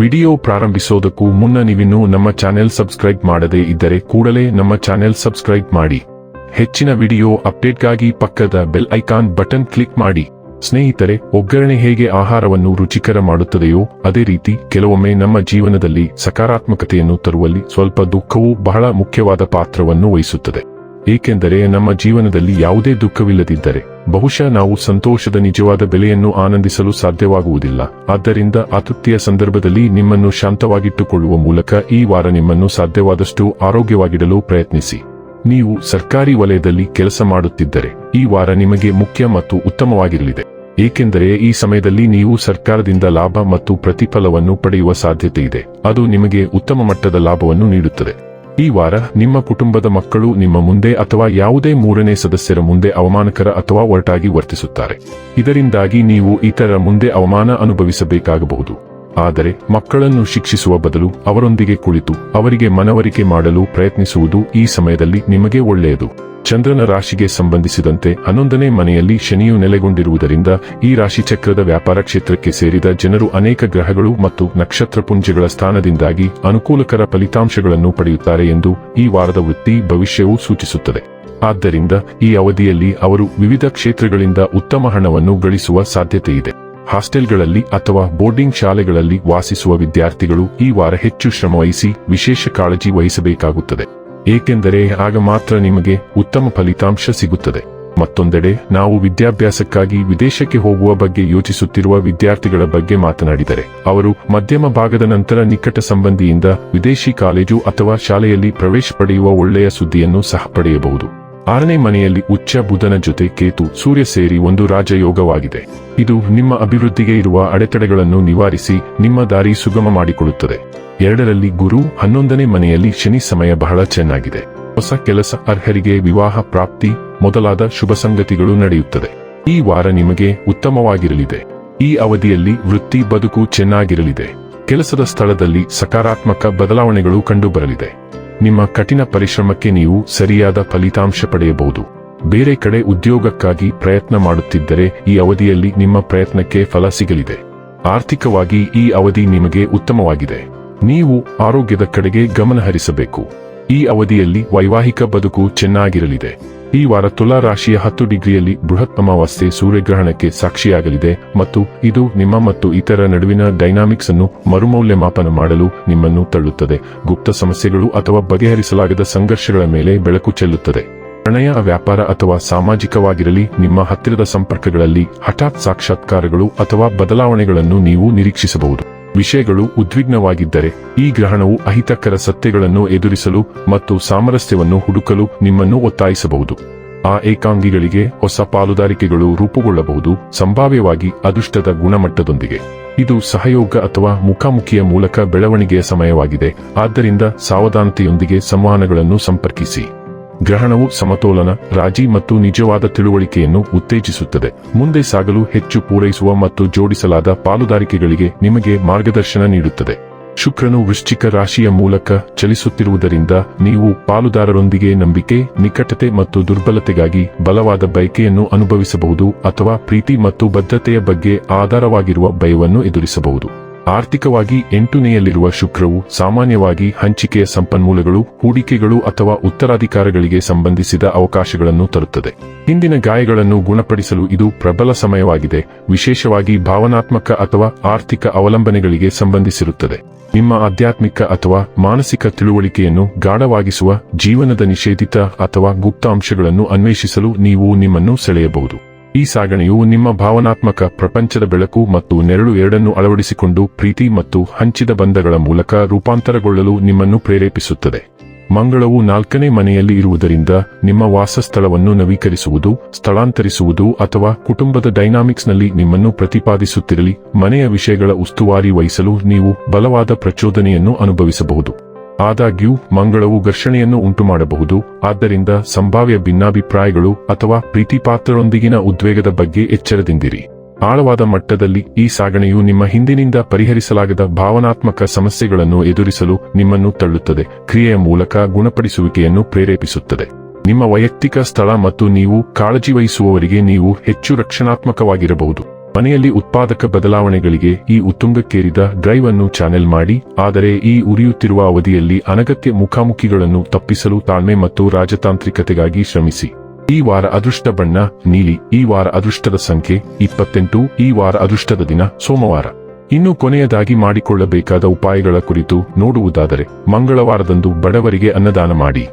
Video ಪ್ರಾರಂಭಿಸೋದಕ್ಕೂ ಮುನ್ನ ನೀವಿನ್ನೂ ನಮ್ಮ ಚಾನೆಲ್ ಸಬ್ಸ್ಕ್ರೈಬ್ ಮಾಡದೇ ಇದ್ದರೆ ಕೂಡಲೇ ನಮ್ಮ ಚಾನೆಲ್ ಸಬ್ಸ್ಕ್ರೈಬ್ ಮಾಡಿ. ಹೆಚ್ಚಿನ ವಿಡಿಯೋ ಅಪ್ಡೇಟ್ಗಾಗಿ ಪಕ್ಕದ ಬೆಲ್ ಐಕಾನ್ ಬಟನ್ ಕ್ಲಿಕ್ ಮಾಡಿ. ಸ್ನೇಹಿತರೆ, ಒಗ್ಗರಣೆ ಹೇಗೆ ಆಹಾರವನ್ನು ರುಚಿಕರ ಮಾಡುತ್ತದೆಯೋ ಅದೇ ರೀತಿ ಕೆಲವೊಮ್ಮೆ ನಮ್ಮ ಜೀವನದಲ್ಲಿ ಸಕಾರಾತ್ಮಕತೆಯನ್ನು ತರುವಲ್ಲಿ ಸ್ವಲ್ಪ ದುಃಖವೂ ಬಹಳ ಮುಖ್ಯವಾದ ಪಾತ್ರವನ್ನು ವಹಿಸುತ್ತದೆ. ಏಕೆಂದರೆ ನಮ್ಮ ಜೀವನದಲ್ಲಿ ಯಾವುದೇ ದುಃಖವಿಲ್ಲದಿದ್ದರೆ, ಬಹುಶಃ ನಾವು ಸಂತೋಷದ ನಿಜವಾದ ಬೆಲೆಯನ್ನು ಆನಂದಿಸಲು ಸಾಧ್ಯವಾಗುವುದಿಲ್ಲ. ಆದ್ದರಿಂದ ಅತೃಪ್ತಿಯ ಸಂದರ್ಭದಲ್ಲಿ ನಿಮ್ಮನ್ನು ಶಾಂತವಾಗಿಟ್ಟುಕೊಳ್ಳುವ ಮೂಲಕ ಈ ವಾರ ನಿಮ್ಮನ್ನು ಸಾಧ್ಯವಾದಷ್ಟು ಆರೋಗ್ಯವಾಗಿಡಲು ಪ್ರಯತ್ನಿಸಿ. ನೀವು ಸರ್ಕಾರಿ ವಲಯದಲ್ಲಿ ಕೆಲಸ ಮಾಡುತ್ತಿದ್ದರೆ, ಈ ವಾರ ನಿಮಗೆ ಮುಖ್ಯ ಮತ್ತು ಉತ್ತಮವಾಗಿರಲಿದೆ. ಏಕೆಂದರೆ ಈ ಸಮಯದಲ್ಲಿ ನೀವು ಸರ್ಕಾರದಿಂದ ಲಾಭ ಮತ್ತು ಪ್ರತಿಫಲವನ್ನು ಪಡೆಯುವ ಸಾಧ್ಯತೆ ಇದೆ ಅದು ನಿಮಗೆ ಉತ್ತಮ ಮಟ್ಟದ ಲಾಭವನ್ನು ನೀಡುತ್ತದೆ. ಈ ವಾರ ನಿಮ್ಮ ಕುಟುಂಬದ ಮಕ್ಕಳು ನಿಮ್ಮ ಮುಂದೆ ಅಥವಾ ಯಾವುದೇ ಮೂರನೇ ಸದಸ್ಯರ ಮುಂದೆ ಅವಮಾನಕರ ಅಥವಾ ಒರಟಾಗಿ ವರ್ತಿಸುತ್ತಾರೆ. ಇದರಿಂದಾಗಿ ನೀವು ಇತರ ಮುಂದೆ ಅವಮಾನ ಅನುಭವಿಸಬೇಕಾಗಬಹುದು. ಆದರೆ ಮಕ್ಕಳನ್ನು ಶಿಕ್ಷಿಸುವ ಬದಲು ಅವರೊಂದಿಗೆ ಕುಳಿತು ಅವರಿಗೆ ಮನವರಿಕೆ ಮಾಡಲು ಪ್ರಯತ್ನಿಸುವುದು ಈ ಸಮಯದಲ್ಲಿ ನಿಮಗೆ ಒಳ್ಳೆಯದು. ಚಂದ್ರನ ರಾಶಿಗೆ ಸಂಬಂಧಿಸಿದಂತೆ ಹನ್ನೊಂದನೇ ಮನೆಯಲ್ಲಿ ಶನಿಯು ನೆಲೆಗೊಂಡಿರುವುದರಿಂದ ಈ ರಾಶಿಚಕ್ರದ ವ್ಯಾಪಾರ ಕ್ಷೇತ್ರಕ್ಕೆ ಸೇರಿದ ಜನರು ಅನೇಕ ಗ್ರಹಗಳು ಮತ್ತು ನಕ್ಷತ್ರ ಪುಂಜಗಳ ಸ್ಥಾನದಿಂದಾಗಿ ಅನುಕೂಲಕರ ಫಲಿತಾಂಶಗಳನ್ನು ಪಡೆಯುತ್ತಾರೆ ಎಂದು ಈ ವಾರದ ವೃತ್ತಿ ಭವಿಷ್ಯವು ಸೂಚಿಸುತ್ತದೆ. ಆದ್ದರಿಂದ ಈ ಅವಧಿಯಲ್ಲಿ ಅವರು ವಿವಿಧ ಕ್ಷೇತ್ರಗಳಿಂದ ಉತ್ತಮ ಹಣವನ್ನು ಗಳಿಸುವ ಸಾಧ್ಯತೆ ಇದೆ ಹಾಸ್ಟೆಲ್ಗಳಲ್ಲಿ ಅಥವಾ ಬೋರ್ಡಿಂಗ್ ಶಾಲೆಗಳಲ್ಲಿ ವಾಸಿಸುವ ವಿದ್ಯಾರ್ಥಿಗಳು ಈ ವಾರ ಹೆಚ್ಚು ಶ್ರಮವಹಿಸಿ ವಿಶೇಷ ಕಾಳಜಿ ವಹಿಸಬೇಕಾಗುತ್ತದೆ. ಏಕೆಂದರೆ ಆಗ ಮಾತ್ರ ನಿಮಗೆ ಉತ್ತಮ ಫಲಿತಾಂಶ ಸಿಗುತ್ತದೆ. ಮತ್ತೊಂದೆಡೆ, ನಾವು ವಿದ್ಯಾಭ್ಯಾಸಕ್ಕಾಗಿ ವಿದೇಶಕ್ಕೆ ಹೋಗುವ ಬಗ್ಗೆ ಯೋಚಿಸುತ್ತಿರುವ ವಿದ್ಯಾರ್ಥಿಗಳ ಬಗ್ಗೆ ಮಾತನಾಡಿದರೆ, ಅವರು ಮಧ್ಯಮ ಭಾಗದ ನಂತರ ನಿಕಟ ಸಂಬಂಧಿಯಿಂದ ವಿದೇಶಿ ಕಾಲೇಜು ಅಥವಾ ಶಾಲೆಯಲ್ಲಿ ಪ್ರವೇಶ ಪಡೆಯುವ ಒಳ್ಳೆಯ ಸುದ್ದಿಯನ್ನು ಸಹ ಪಡೆಯಬಹುದು. ಆರನೇ ಮನೆಯಲ್ಲಿ ಉಚ್ಚ ಬುಧನ ಜೊತೆ ಕೇತು ಸೂರ್ಯ ಸೇರಿ ಒಂದು ರಾಜಯೋಗವಾಗಿದೆ. ಇದು ನಿಮ್ಮ ಅಭಿವೃದ್ಧಿಗೆ ಇರುವ ಅಡೆತಡೆಗಳನ್ನು ನಿವಾರಿಸಿ ನಿಮ್ಮ ದಾರಿ ಸುಗಮ ಮಾಡಿಕೊಳ್ಳುತ್ತದೆ ಎರಡರಲ್ಲಿ ಗುರು, ಹನ್ನೊಂದನೇ ಮನೆಯಲ್ಲಿ ಶನಿ ಸಮಯ ಬಹಳ ಚೆನ್ನಾಗಿದೆ. ಹೊಸ ಕೆಲಸ ಅರ್ಹರಿಗೆ ವಿವಾಹ ಪ್ರಾಪ್ತಿ ಮೊದಲಾದ ಶುಭ ಸಂಗತಿಗಳು ನಡೆಯುತ್ತದೆ. ಈ ವಾರ ನಿಮಗೆ ಉತ್ತಮವಾಗಿರಲಿದೆ. ಈ ಅವಧಿಯಲ್ಲಿ ವೃತ್ತಿ ಬದುಕು ಚೆನ್ನಾಗಿರಲಿದೆ. ಕೆಲಸದ ಸ್ಥಳದಲ್ಲಿ ಸಕಾರಾತ್ಮಕ ಬದಲಾವಣೆಗಳು ಕಂಡುಬರಲಿದೆ. ನಿಮ್ಮ ಕಠಿಣ ಪರಿಶ್ರಮಕ್ಕೆ ನೀವು ಸರಿಯಾದ ಫಲಿತಾಂಶ ಪಡೆಯಬಹುದು. ಬೇರೆ ಕಡೆ ಉದ್ಯೋಗಕ್ಕಾಗಿ ಪ್ರಯತ್ನ ಮಾಡುತ್ತಿದ್ದರೆ ಈ ಅವಧಿಯಲ್ಲಿ ನಿಮ್ಮ ಪ್ರಯತ್ನಕ್ಕೆ ಫಲ ಸಿಗಲಿದೆ. ಆರ್ಥಿಕವಾಗಿ ಈ ಅವಧಿ ನಿಮಗೆ ಉತ್ತಮವಾಗಿದೆ. ನೀವು ಆರೋಗ್ಯದ ಕಡೆಗೆ ಗಮನ ಹರಿಸಬೇಕು ಈ ಅವಧಿಯಲ್ಲಿ ವೈವಾಹಿಕ ಬದುಕು ಚೆನ್ನಾಗಿರಲಿದೆ. ಈ ವಾರ ತುಲಾ ರಾಶಿಯ ಹತ್ತು ಡಿಗ್ರಿಯಲ್ಲಿ ಬೃಹತ್ ಅಮಾವಾಸ್ಯೆ ಸೂರ್ಯಗ್ರಹಣಕ್ಕೆ ಸಾಕ್ಷಿಯಾಗಲಿದೆ ಮತ್ತು ಇದು ನಿಮ್ಮ ಮತ್ತು ಇತರ ನಡುವಿನ ಡೈನಾಮಿಕ್ಸ್ ಅನ್ನು ಮರುಮೌಲ್ಯಮಾಪನ ಮಾಡಲು ನಿಮ್ಮನ್ನು ತಳ್ಳುತ್ತದೆ. ಗುಪ್ತ ಸಮಸ್ಯೆಗಳು ಅಥವಾ ಬಗೆಹರಿಸಲಾಗದ ಸಂಘರ್ಷಗಳ ಮೇಲೆ ಬೆಳಕು ಚೆಲ್ಲುತ್ತದೆ. ಪ್ರಣಯ, ವ್ಯಾಪಾರ ಅಥವಾ ಸಾಮಾಜಿಕವಾಗಿರಲಿ, ನಿಮ್ಮ ಹತ್ತಿರದ ಸಂಪರ್ಕಗಳಲ್ಲಿ ಹಠಾತ್ ಸಾಕ್ಷಾತ್ಕಾರಗಳು ಅಥವಾ ಬದಲಾವಣೆಗಳನ್ನು ನೀವು ನಿರೀಕ್ಷಿಸಬಹುದು. ವಿಷಯಗಳು ಉದ್ವಿಗ್ನವಾಗಿದ್ದರೆ ಈ ಗ್ರಹಣವು ಅಹಿತಕರ ಸತ್ಯಗಳನ್ನು ಎದುರಿಸಲು ಮತ್ತು ಸಾಮರಸ್ಯವನ್ನು ಹುಡುಕಲು ನಿಮ್ಮನ್ನು ಒತ್ತಾಯಿಸಬಹುದು. ಆ ಏಕಾಂಗಿಗಳಿಗೆ ಹೊಸ ಪಾಲುದಾರಿಕೆಗಳು ರೂಪುಗೊಳ್ಳಬಹುದು, ಸಂಭಾವ್ಯವಾಗಿ ಅದೃಷ್ಟದ ಗುಣಮಟ್ಟದೊಂದಿಗೆ. ಇದು ಸಹಯೋಗ ಅಥವಾ ಮುಖಾಮುಖಿಯ ಮೂಲಕ ಬೆಳವಣಿಗೆಯ ಸಮಯವಾಗಿದೆ, ಆದ್ದರಿಂದ ಸಾವಧಾನತೆಯೊಂದಿಗೆ ಸಂವಹನಗಳನ್ನು ಸಂಪರ್ಕಿಸಿ. ಗ್ರಹಣವು ಸಮತೋಲನ, ರಾಜಿ ಮತ್ತು ನಿಜವಾದ ತಿಳುವಳಿಕೆಯನ್ನು ಉತ್ತೇಜಿಸುತ್ತದೆ. ಮುಂದೆ ಸಾಗಲು ಹೆಚ್ಚು ಪೂರೈಸುವ ಮತ್ತು ಜೋಡಿಸಲಾದ ಪಾಲುದಾರಿಕೆಗಳಿಗೆ ನಿಮಗೆ ಮಾರ್ಗದರ್ಶನ ನೀಡುತ್ತದೆ. ಶುಕ್ರನು ವೃಶ್ಚಿಕ ರಾಶಿಯ ಮೂಲಕ ಚಲಿಸುತ್ತಿರುವುದರಿಂದ ನೀವು ಪಾಲುದಾರರೊಂದಿಗೆ ನಂಬಿಕೆ, ನಿಕಟತೆ ಮತ್ತು ದುರ್ಬಲತೆಗಾಗಿ ಬಲವಾದ ಬಯಕೆಯನ್ನು ಅನುಭವಿಸಬಹುದು ಅಥವಾ ಪ್ರೀತಿ ಮತ್ತು ಬದ್ಧತೆಯ ಬಗ್ಗೆ ಆಧಾರವಾಗಿರುವ ಭಯವನ್ನು ಎದುರಿಸಬಹುದು. ಆರ್ಥಿಕವಾಗಿ ಎಂಟುನೆಯಲ್ಲಿರುವ ಶುಕ್ರವು ಸಾಮಾನ್ಯವಾಗಿ ಹಂಚಿಕೆಯ ಸಂಪನ್ಮೂಲಗಳು, ಹೂಡಿಕೆಗಳು ಅಥವಾ ಉತ್ತರಾಧಿಕಾರಗಳಿಗೆ ಸಂಬಂಧಿಸಿದ ಅವಕಾಶಗಳನ್ನು ತರುತ್ತದೆ. ಹಿಂದಿನ ಗಾಯಗಳನ್ನು ಗುಣಪಡಿಸಲು ಇದು ಪ್ರಬಲ ಸಮಯವಾಗಿದೆ, ವಿಶೇಷವಾಗಿ ಭಾವನಾತ್ಮಕ ಅಥವಾ ಆರ್ಥಿಕ ಅವಲಂಬನೆಗಳಿಗೆ ಸಂಬಂಧಿಸಿರುತ್ತದೆ. ನಿಮ್ಮ ಆಧ್ಯಾತ್ಮಿಕ ಅಥವಾ ಮಾನಸಿಕ ತಿಳುವಳಿಕೆಯನ್ನು ಗಾಢವಾಗಿಸುವ, ಜೀವನದ ನಿಷೇಧಿತ ಅಥವಾ ಗುಪ್ತ ಅಂಶಗಳನ್ನು ಅನ್ವೇಷಿಸಲು ನೀವು ನಿಮ್ಮನ್ನು ಸೆಳೆಯಬಹುದು. ಈ ಸಾಗಣೆಯು ನಿಮ್ಮ ಭಾವನಾತ್ಮಕ ಪ್ರಪಂಚದ ಬೆಳಕು ಮತ್ತು ನೆರಳು ಎರಡನ್ನು ಅಳವಡಿಸಿಕೊಂಡು ಪ್ರೀತಿ ಮತ್ತು ಹಂಚಿದ ಬಂಧಗಳ ಮೂಲಕ ರೂಪಾಂತರಗೊಳ್ಳಲು ನಿಮ್ಮನ್ನು ಪ್ರೇರೇಪಿಸುತ್ತದೆ. ಮಂಗಳವು ನಾಲ್ಕನೇ ಮನೆಯಲ್ಲಿ ಇರುವುದರಿಂದ ನಿಮ್ಮ ವಾಸಸ್ಥಳವನ್ನು ನವೀಕರಿಸುವುದು, ಸ್ಥಳಾಂತರಿಸುವುದು ಅಥವಾ ಕುಟುಂಬದ ಡೈನಾಮಿಕ್ಸ್ನಲ್ಲಿ ನಿಮ್ಮನ್ನು ಪ್ರತಿಪಾದಿಸುತ್ತಿರಲಿ. ಮನೆಯ ವಿಷಯಗಳ ಉಸ್ತುವಾರಿ ವಹಿಸಲು ನೀವು ಬಲವಾದ ಪ್ರಚೋದನೆಯನ್ನು ಅನುಭವಿಸಬಹುದು. ಆದಾಗ್ಯೂ, ಮಂಗಳವು ಘರ್ಷಣೆಯನ್ನು ಉಂಟುಮಾಡಬಹುದು. ಆದ್ದರಿಂದ ಸಂಭಾವ್ಯ ಭಿನ್ನಾಭಿಪ್ರಾಯಗಳು ಅಥವಾ ಪ್ರೀತಿಪಾತ್ರರೊಂದಿಗಿನ ಉದ್ವೇಗದ ಬಗ್ಗೆ ಎಚ್ಚರದಿಂದಿರಿ. ಆಳವಾದ ಮಟ್ಟದಲ್ಲಿ ಈ ಸಾಗಣೆಯು ನಿಮ್ಮ ಹಿಂದಿನಿಂದ ಪರಿಹರಿಸಲಾಗದ ಭಾವನಾತ್ಮಕ ಸಮಸ್ಯೆಗಳನ್ನು ಎದುರಿಸಲು ನಿಮ್ಮನ್ನು ತಳ್ಳುತ್ತದೆ. ಕ್ರಿಯೆಯ ಮೂಲಕ ಗುಣಪಡಿಸುವಿಕೆಯನ್ನು ಪ್ರೇರೇಪಿಸುತ್ತದೆ. ನಿಮ್ಮ ವೈಯಕ್ತಿಕ ಸ್ಥಳ ಮತ್ತು ನೀವು ಕಾಳಜಿ ವಹಿಸುವವರಿಗೆ ನೀವು ಹೆಚ್ಚು ರಕ್ಷಣಾತ್ಮಕವಾಗಿರಬಹುದು. ಮನೆಯಲ್ಲಿ ಉತ್ಪಾದಕ ಬದಲಾವಣೆಗಳಿಗೆ ಈ ಉತ್ತುಂಗಕ್ಕೇರಿದ ಡ್ರೈವ್ ಅನ್ನು ಚಾನೆಲ್ ಮಾಡಿ, ಆದರೆ ಈ ಉರಿಯುತ್ತಿರುವ ಅವಧಿಯಲ್ಲಿ ಅನಗತ್ಯ ಮುಖಾಮುಖಿಗಳನ್ನು ತಪ್ಪಿಸಲು ತಾಳ್ಮೆ ಮತ್ತು ರಾಜತಾಂತ್ರಿಕತೆಗಾಗಿ ಶ್ರಮಿಸಿ. ಈ ವಾರ ಅದೃಷ್ಟ ಬಣ್ಣ, ನೀಲಿ, ಈ ವಾರ ಅದೃಷ್ಟದ ಸಂಖ್ಯೆ, ಇಪ್ಪತ್ತೆಂಟು, ಈ ವಾರ ಅದೃಷ್ಟದ ದಿನ, ಸೋಮವಾರ. ಇನ್ನು ಕೊನೆಯದಾಗಿ ಮಾಡಿಕೊಳ್ಳಬೇಕಾದ ಉಪಾಯಗಳ ಕುರಿತು ನೋಡುವುದಾದರೆ, ಮಂಗಳವಾರದಂದು ಬಡವರಿಗೆ ಅನ್ನದಾನ ಮಾಡಿ.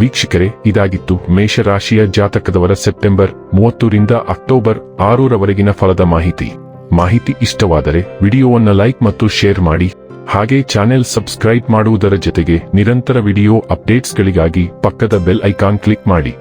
ವೀಕ್ಷಕರೇ, ಇದಾಗಿತ್ತು ಮೇಷರಾಶಿಯ ಜಾತಕದವರ ಸೆಪ್ಟೆಂಬರ್ ಮೂವತ್ತರಿಂದ ಅಕ್ಟೋಬರ್ ಆರೂರವರೆಗಿನ ಫಲದ ಮಾಹಿತಿ. ಮಾಹಿತಿ ಇಷ್ಟವಾದರೆ ವಿಡಿಯೋವನ್ನ ಲೈಕ್ ಮತ್ತು ಶೇರ್ ಮಾಡಿ. ಹಾಗೆ ಚಾನೆಲ್ ಸಬ್ಸ್ಕ್ರೈಬ್ ಮಾಡುವುದರ ಜೊತೆಗೆ ನಿರಂತರ ವಿಡಿಯೋ ಅಪ್ಡೇಟ್ಸ್ಗಳಿಗಾಗಿ ಪಕ್ಕದ ಬೆಲ್ ಐಕಾನ್ ಕ್ಲಿಕ್ ಮಾಡಿ.